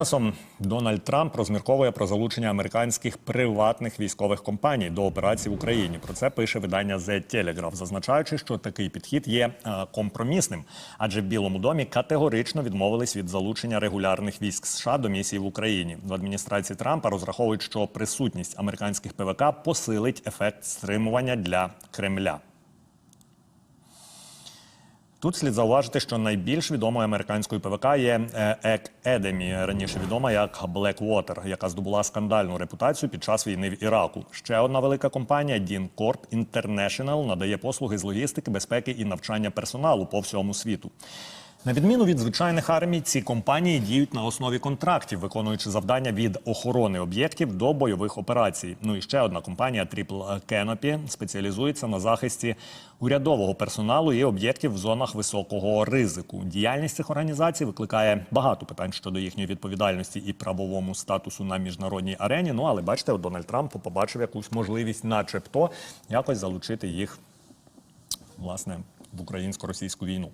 Часом Дональд Трамп розмірковує про залучення американських приватних військових компаній до операцій в Україні. Про це пише видання The Telegraph, зазначаючи, що такий підхід є е, компромісним, адже в Білому домі категорично відмовились від залучення регулярних військ США до місії в Україні. В адміністрації Трампа розраховують, що присутність американських ПВК посилить ефект стримування для Кремля. Тут слід зауважити, що найбільш відомою американською ПВК є ЕК Едемі, раніше відома як Blackwater, яка здобула скандальну репутацію під час війни в Іраку. Ще одна велика компанія DynCorp International надає послуги з логістики, безпеки і навчання персоналу по всьому світу. На відміну від звичайних армій, ці компанії діють на основі контрактів, виконуючи завдання від охорони об'єктів до бойових операцій. Ну і ще одна компанія Triple Canopy спеціалізується на захисті урядового персоналу і об'єктів в зонах високого ризику. Діяльність цих організацій викликає багато питань щодо їхньої відповідальності і правовому статусу на міжнародній арені. Ну але бачите, Дональд Трамп побачив якусь можливість, начебто, якось залучити їх власне в українсько-російську війну.